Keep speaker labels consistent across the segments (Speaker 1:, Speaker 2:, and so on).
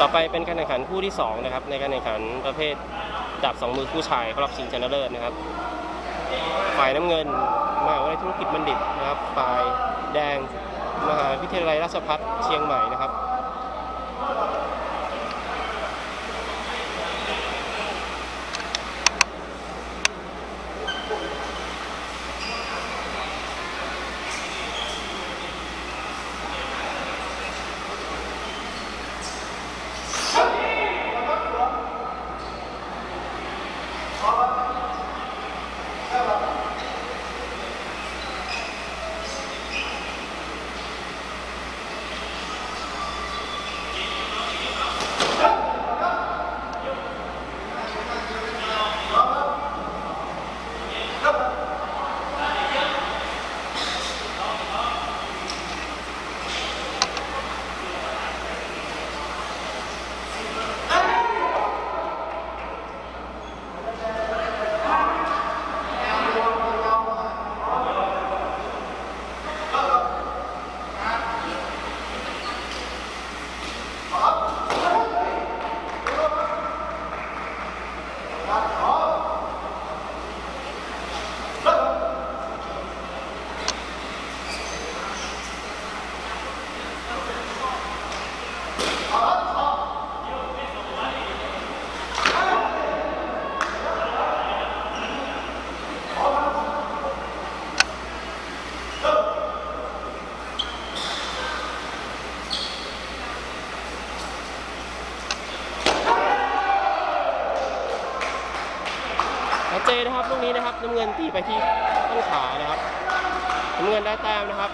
Speaker 1: ต่อไปเป็นการแข่งขันคู่ที่สองนะครับในการแข่งขันประเภทดาบสองมือคู่ชายรอบชิงชนะเลิศนะครับ ฝ่ายน้ำเงินมหาวิทยาลัยธุรกิจบัณฑิตนะครับ ฝ่ายแดงมหาวิทยาลัยราชภัฏเชียงใหม่นะครับ ลูกนี้นะครับน้ำเงินตีไปที่ต้นขานะครับน้ำเงินได้แต้มนะครับ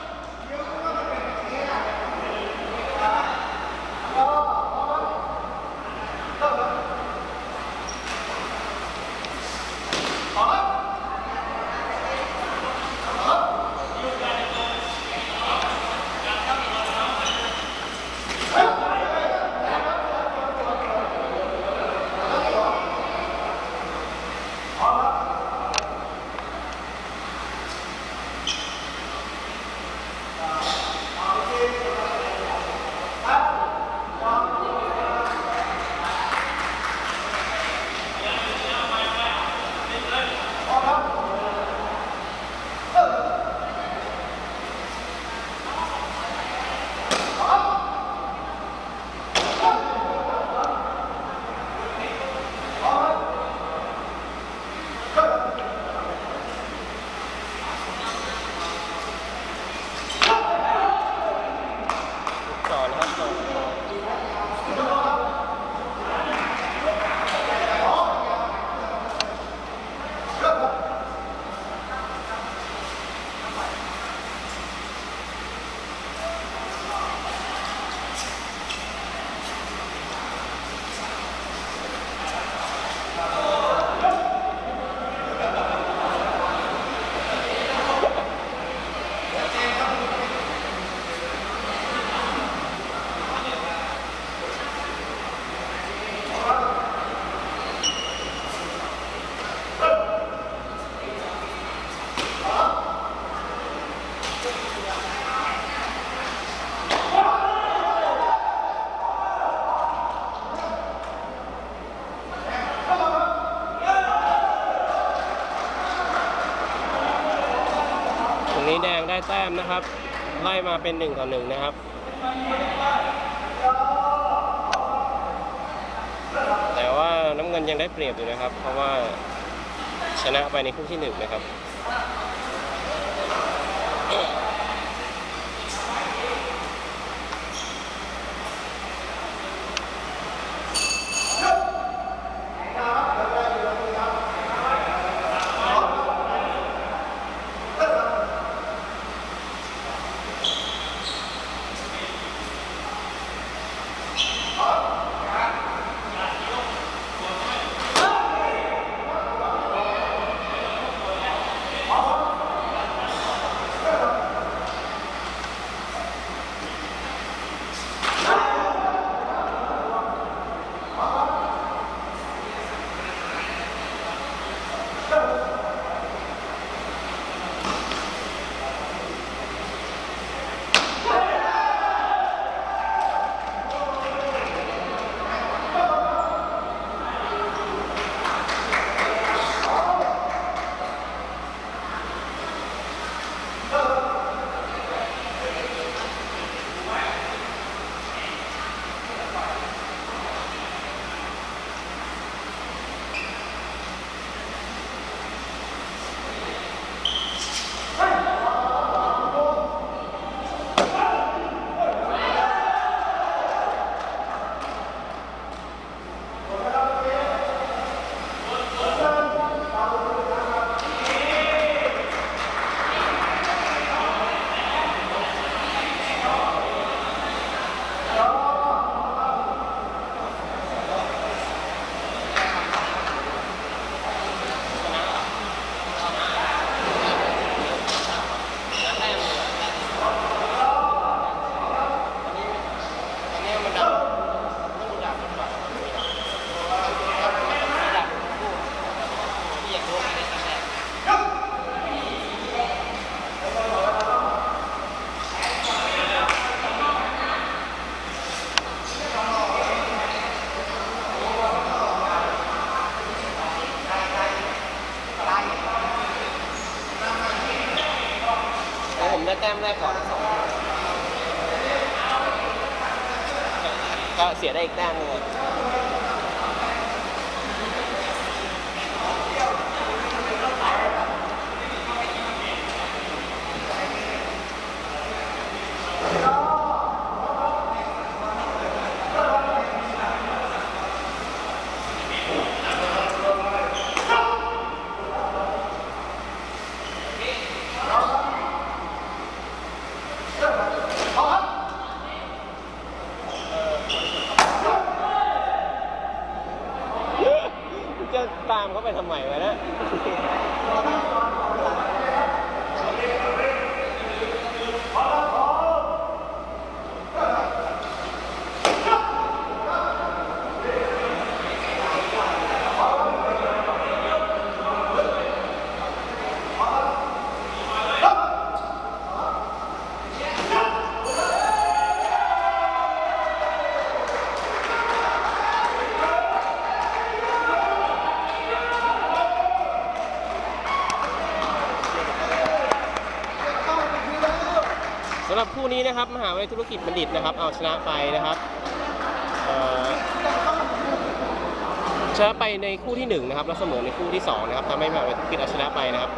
Speaker 1: แดงได้แต้มนะครับ ไล่มาเป็นหนึ่งต่อหนึ่งนะครับแต่ว่าน้ำเงินยังได้เปรียบอยู่นะครับ เพราะว่าชนะไปในคู่ที่หนึ่งนะครับ แรกก่อนก็เสียได้อีกแต้มหนึงอะ ตามเขาไปทำไมวะเนะำหรับคู่นี้นะครับมหาวิทยาลัยธุรกิจบัณฑิตนะครับ เอาชนะไปนะครับเอ่อชนะไปในคู่ที่หนึ่งนะครับแล้วเสมอในคู่ที่สองนะครับทำให้มหาวิทยาลัยธุรกิจเอาชนะไปนะครับ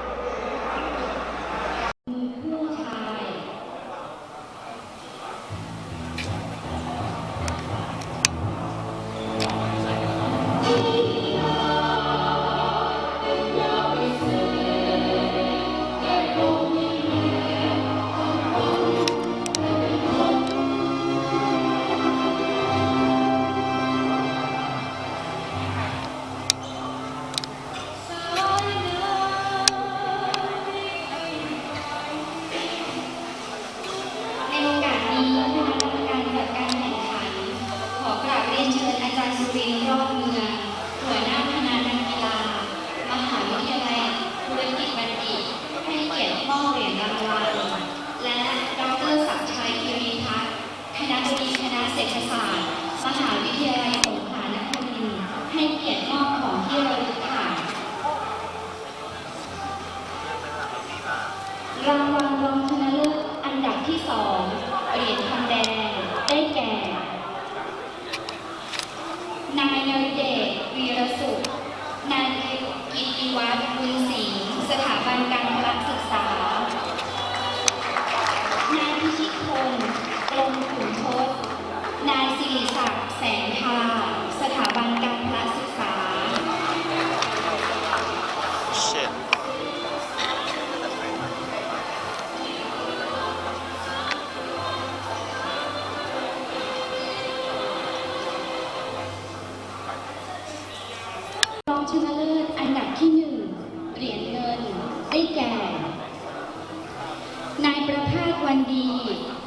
Speaker 2: ผู้ช นายนริเดชวีรสุขนายกิติวัฒน์บุญสิงห์สถาบันการ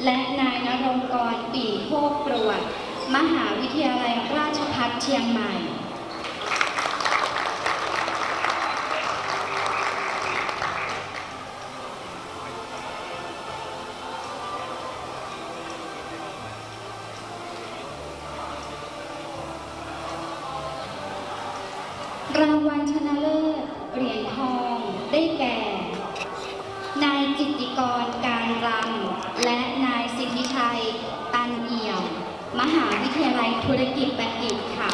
Speaker 2: และนายนรงกรปีโคกปรวดมหาวิทยาลัยราชภัฏเชียงใหม่ รางวัลชนะเลิศเหรียญทองได้แก่ จิตติกรการรำและนายสิทธิชัย ตันเอี่ยม มหาวิทยาลัยธุรกิจบัณฑิตค่ะ